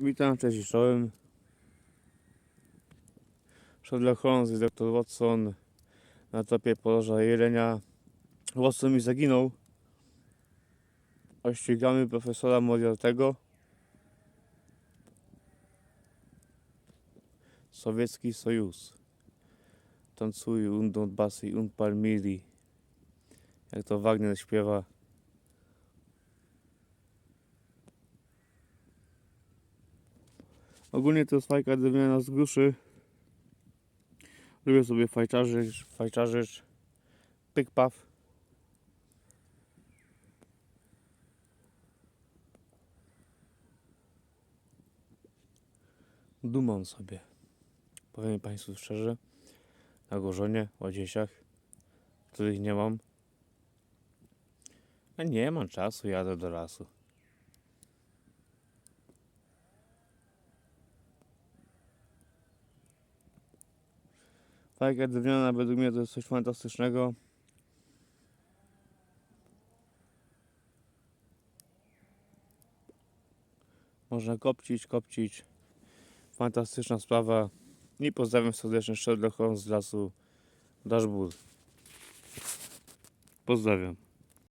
Witam, cześć i czołem. Sherlock Holmes i dr Watson na topie poloża jelenia. Watson mi zaginął. Ościgamy profesora Moriartego. Sowiecki Sojus. Tancuj und und basi und palmili. Jak to Wagner śpiewa. Ogólnie to jest fajka drewniana z gruszy. Lubię sobie fajczarzyć, fajczarzyć. Pyk paw. Dumam sobie. Powiem Państwu szczerze. Na Gorzonie, Ładziesiach, których nie mam. A nie mam czasu, jadę do lasu. Fajka drewniana według mnie to jest coś fantastycznego. Można kopcić, kopcić. Fantastyczna sprawa. I pozdrawiam serdecznie Sherlock Holmes z lasu Dashboard. Pozdrawiam.